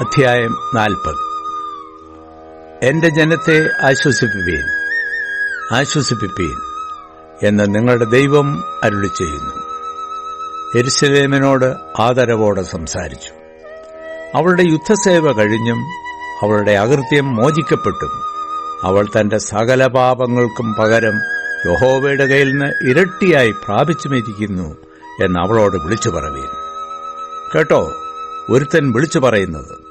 അധ്യായം നാൽപ്പത്. എന്റെ ജനത്തെ ആശ്വസിപ്പിപ്പീൻ ആശ്വസിപ്പിപ്പീൻ എന്ന് നിങ്ങളുടെ ദൈവം അരുളി ചെയ്യുന്നു എരുസലേമിനോട് ആദരവോടെ സംസാരിച്ചു. അവളുടെ യുദ്ധസേവ കഴിഞ്ഞും അവളുടെ അകൃത്യം മോചിക്കപ്പെട്ടും അവൾ തന്റെ സകല പാപങ്ങൾക്കും പകരം യഹോവയുടെ കയ്യിൽ നിന്ന് ഇരട്ടിയായി പ്രാപിച്ചുമിരിക്കുന്നു എന്ന് അവളോട് വിളിച്ചു പറവീൻ കേട്ടോ ഒരുത്തൻ വിളിച്ചു പറയുന്നത്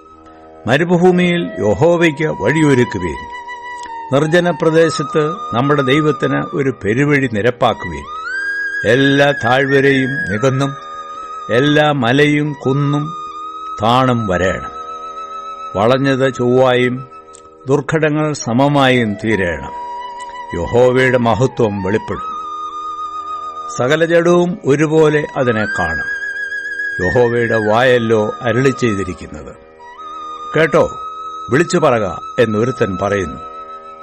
മരുഭൂമിയിൽ യഹോവയ്ക്ക് വഴിയൊരുക്കുവേൻ. നിർജന പ്രദേശത്ത് നമ്മുടെ ദൈവത്തിന് ഒരു പെരുവഴി നിരപ്പാക്കുവേൻ. എല്ലാ താഴ്വരയും നികന്നും എല്ലാ മലയും കുന്നും താണും വരേണം. വളഞ്ഞത് ചൊവ്വായും ദുർഘടങ്ങൾ സമമായും തീരേണം. യഹോവയുടെ മഹത്വം വെളിപ്പെടും. സകല ജഡവും ഒരുപോലെ അതിനെ കാണും. യഹോവയുടെ വായല്ലോ അരളി ചെയ്തിരിക്കുന്നത് കേട്ടോ വിളിച്ചു പറക എന്നൊരുത്തൻ പറയുന്നു.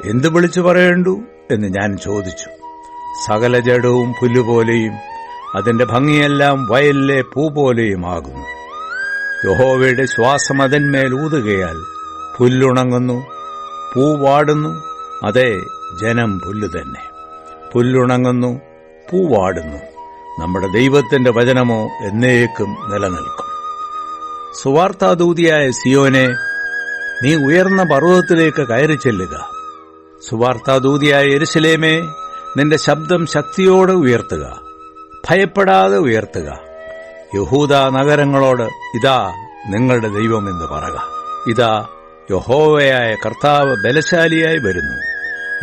എന്ത് വിളിച്ചു പറയേണ്ടു എന്ന് ഞാൻ ചോദിച്ചു. സകല ജഡവും പുല്ലുപോലെയും അതിന്റെ ഭംഗിയെല്ലാം വയലിലെ പൂ പോലെയുമാകുന്നു യഹോവയുടെ ശ്വാസം അതിന്മേൽ ഊതുകയാൽ പുല്ലുണങ്ങുന്നു പൂ വാടുന്നു അതെ ജനം പുല്ലു തന്നെ. പുല്ലുണങ്ങുന്നു പൂവാടുന്നു നമ്മുടെ ദൈവത്തിന്റെ വചനമോ എന്നേക്കും നിലനിൽക്കും. സുവാർത്താദൂതിയായ സിയോനെ നീ ഉയർന്ന പർവതത്തിലേക്ക് കയറി ചെല്ലുക. സുവാർത്താദൂതിയായ എരുസലേമേ നിന്റെ ശബ്ദം ശക്തിയോടെ ഉയർത്തുക. ഭയപ്പെടാതെ ഉയർത്തുക. യഹൂദ നഗരങ്ങളോട് ഇതാ നിങ്ങളുടെ ദൈവമെന്ന് പറക. ഇതാ യഹോവയായ കർത്താവ് ബലശാലിയായി വരുന്നു.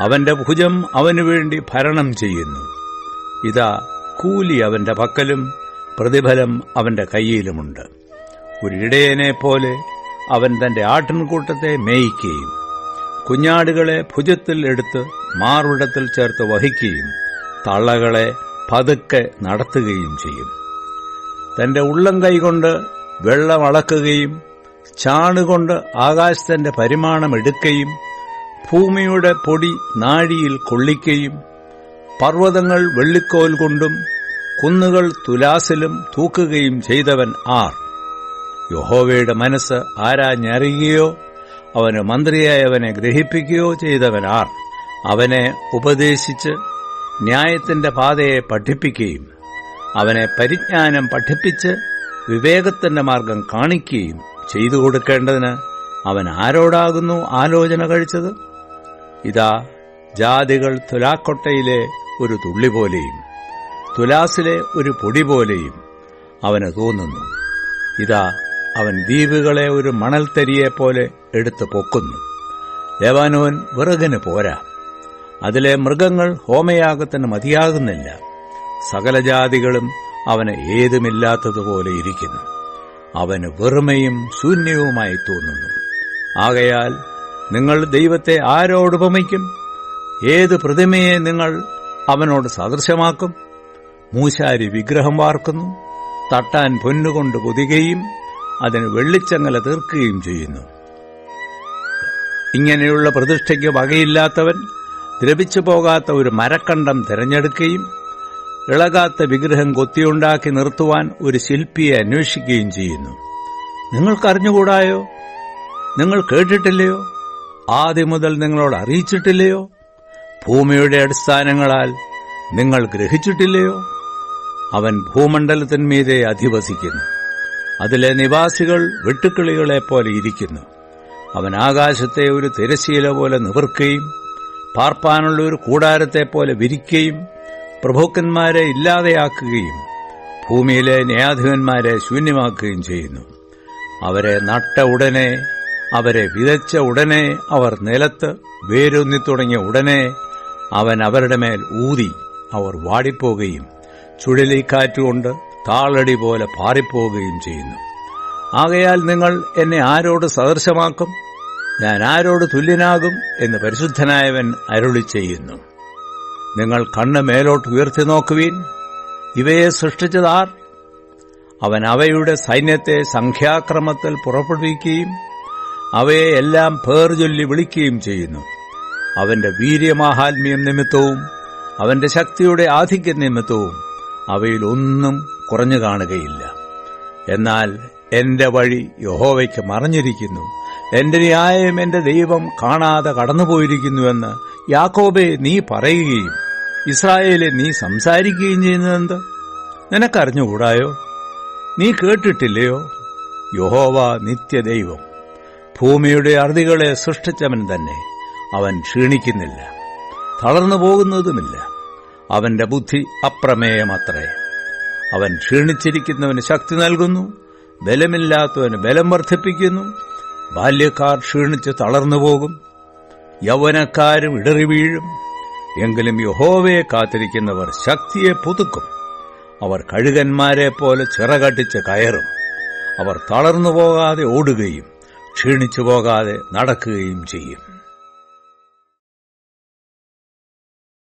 അവന്റെ ഭുജം അവനുവേണ്ടി ഭരണം ചെയ്യുന്നു. ഇതാ കൂലി അവന്റെ പക്കലും പ്രതിഫലം അവന്റെ കയ്യിലുമുണ്ട്. ഒരു ഇടയനെ പോലെ അവൻ തന്റെ ആട്ടിൻകൂട്ടത്തെ മേയിക്കുകയും കുഞ്ഞാടുകളെ ഭുജത്തിൽ എടുത്ത് മാറുടത്തിൽ ചേർത്ത് വഹിക്കുകയും തള്ളകളെ പതുക്കെ നടത്തുകയും ചെയ്യും. തന്റെ ഉള്ളം കൈകൊണ്ട് വെള്ളം അളക്കുകയും ചാണുകൊണ്ട് ആകാശത്തിന്റെ പരിമാണം എടുക്കുകയും ഭൂമിയുടെ പൊടി നാഴിയിൽ കൊള്ളിക്കുകയും പർവതങ്ങൾ വെള്ളിക്കോൽ കൊണ്ടും കുന്നുകൾ തുലാസിലും തൂക്കുകയും ചെയ്തവൻ ആർ. യഹോവയുടെ മനസ്സ് ആരാഞ്ഞറിയുകയോ അവന് മന്ത്രിയായവനെ ഗ്രഹിപ്പിക്കുകയോ ചെയ്തവനാർ അവനെ ഉപദേശിച്ച് ന്യായത്തിന്റെ പാതയെ പഠിപ്പിക്കുകയും അവനെ പരിജ്ഞാനം പഠിപ്പിച്ച് വിവേകത്തിന്റെ മാർഗം കാണിക്കുകയും ചെയ്തു കൊടുക്കേണ്ടതിന് അവൻ ആരോടാകുന്നു ആലോചന കഴിച്ചത്? ഇതാ ജാതികൾ തുലാക്കൊട്ടയിലെ ഒരു തുള്ളി പോലെയും തുലാസിലെ ഒരു പൊടി പോലെയും അവന് തോന്നുന്നു. ഇതാ അവൻ ദ്വീപുകളെ ഒരു മണൽത്തരിയെപ്പോലെ എടുത്തു പൊക്കുന്നു. ദേവാനോൻ വിറകിന് പോരാ. അതിലെ മൃഗങ്ങൾ ഹോമയാഗത്തിന് മതിയാകുന്നില്ല. സകല ജാതികളും അവന് ഏതുമില്ലാത്തതുപോലെ ഇരിക്കുന്നു. അവന് വെറുമയും ശൂന്യവുമായി തോന്നുന്നു. ആകയാൽ നിങ്ങൾ ദൈവത്തെ ആരോടുപമിക്കും ഏത് പ്രതിമയെ നിങ്ങൾ അവനോട് സദൃശമാക്കും? മൂശാരി വിഗ്രഹം വാർക്കുന്നു. തട്ടാൻ പൊന്നുകൊണ്ട് പൊതികയും അതിന് വെള്ളിച്ചങ്ങല തീർക്കുകയും ചെയ്യുന്നു. ഇങ്ങനെയുള്ള പ്രതിഷ്ഠയ്ക്ക് വകയില്ലാത്തവൻ ദ്രവിച്ചു പോകാത്ത ഒരു മരക്കണ്ടം തിരഞ്ഞെടുക്കുകയും ഇളകാത്ത വിഗ്രഹം കൊത്തിയുണ്ടാക്കി നിർത്തുവാൻ ഒരു ശില്പിയെ അന്വേഷിക്കുകയും ചെയ്യുന്നു. നിങ്ങൾക്കറിഞ്ഞുകൂടായോ? നിങ്ങൾ കേട്ടിട്ടില്ലയോ? ആദ്യം മുതൽ നിങ്ങളോട് അറിയിച്ചിട്ടില്ലയോ? ഭൂമിയുടെ അടിസ്ഥാനങ്ങളാൽ നിങ്ങൾ ഗ്രഹിച്ചിട്ടില്ലയോ? അവൻ ഭൂമണ്ഡലത്തിന്മീതെ അധിവസിക്കുന്നു. അതിലെ നിവാസികൾ വെട്ടുക്കിളികളെപ്പോലെ ഇരിക്കുന്നു. അവൻ ആകാശത്തെ ഒരു തിരശീല പോലെ നിവർക്കുകയും പാർപ്പാനുള്ള ഒരു കൂടാരത്തെ പോലെ വിരിക്കുകയും പ്രഭുക്കന്മാരെ ഇല്ലാതെയാക്കുകയും ഭൂമിയിലെ ന്യായാധിപന്മാരെ ശൂന്യമാക്കുകയും ചെയ്യുന്നു. അവരെ നട്ട ഉടനെ അവരെ വിതച്ച ഉടനെ അവർ നിലത്ത് വേരൊന്നി തുടങ്ങിയ ഉടനെ അവൻ അവരുടെ മേൽ ഊതി അവർ വാടിപ്പോകുകയും ചുഴലിക്കാറ്റുകൊണ്ട് താളടി പോലെ പാറിപ്പോവുകയും ചെയ്യുന്നു. ആകയാൽ നിങ്ങൾ എന്നെ ആരോട് സദൃശമാക്കും? ഞാൻ ആരോട് തുല്യനാകും എന്ന് പരിശുദ്ധനായവൻ അരുളി ചെയ്യുന്നു. നിങ്ങൾ കണ്ണ് മേലോട്ട് ഉയർത്തി നോക്കുവീൻ. ഇവയെ സൃഷ്ടിച്ചതാർ? അവൻ അവയുടെ സൈന്യത്തെ സംഖ്യാക്രമത്തിൽ പുറപ്പെടുവിക്കുകയും അവയെ എല്ലാം പേർ ചൊല്ലി വിളിക്കുകയും ചെയ്യുന്നു. അവന്റെ വീര്യമാഹാത്മ്യം നിമിത്തവും അവന്റെ ശക്തിയുടെ ആധിക്യം നിമിത്തവും അവയിൽ ഒന്നും കുറഞ്ഞു കാണുകയില്ല. എന്നാൽ എന്റെ വഴി യഹോവയ്ക്ക് മറഞ്ഞിരിക്കുന്നു. എന്റെ ന്യായം എന്റെ ദൈവം കാണാതെ കടന്നുപോയിരിക്കുന്നുവെന്ന് യാക്കോബെ നീ പറയുകയും ഇസ്രായേലെ നീ സംസാരിക്കുകയും ചെയ്യുന്നതെന്ത് നിനക്കറിഞ്ഞുകൂടായോ? നീ കേട്ടിട്ടില്ലയോ? യഹോവ നിത്യദൈവം. ഭൂമിയുടെ അറുതികളെ സൃഷ്ടിച്ചവൻ തന്നെ. അവൻ ക്ഷീണിക്കുന്നില്ല. തളർന്നു പോകുന്നതുമില്ല അവന്റെ ബുദ്ധി അപ്രമേയമത്രേ. അവൻ ക്ഷീണിച്ചിരിക്കുന്നവന് ശക്തി നൽകുന്നു ബലമില്ലാത്തവന് ബലം വർദ്ധിപ്പിക്കുന്നു ബാല്യക്കാർ ക്ഷീണിച്ച് തളർന്നു പോകും യൗവനക്കാരും ഇടറി വീഴും എങ്കിലും യഹോവയെ കാത്തിരിക്കുന്നവർ ശക്തിയെ പുതുക്കും. അവർ കഴുകന്മാരെ പോലെ ചിറകട്ടിച്ച് കയറും. അവർ തളർന്നു പോകാതെ ഓടുകയും ക്ഷീണിച്ചു പോകാതെ നടക്കുകയും ചെയ്യും.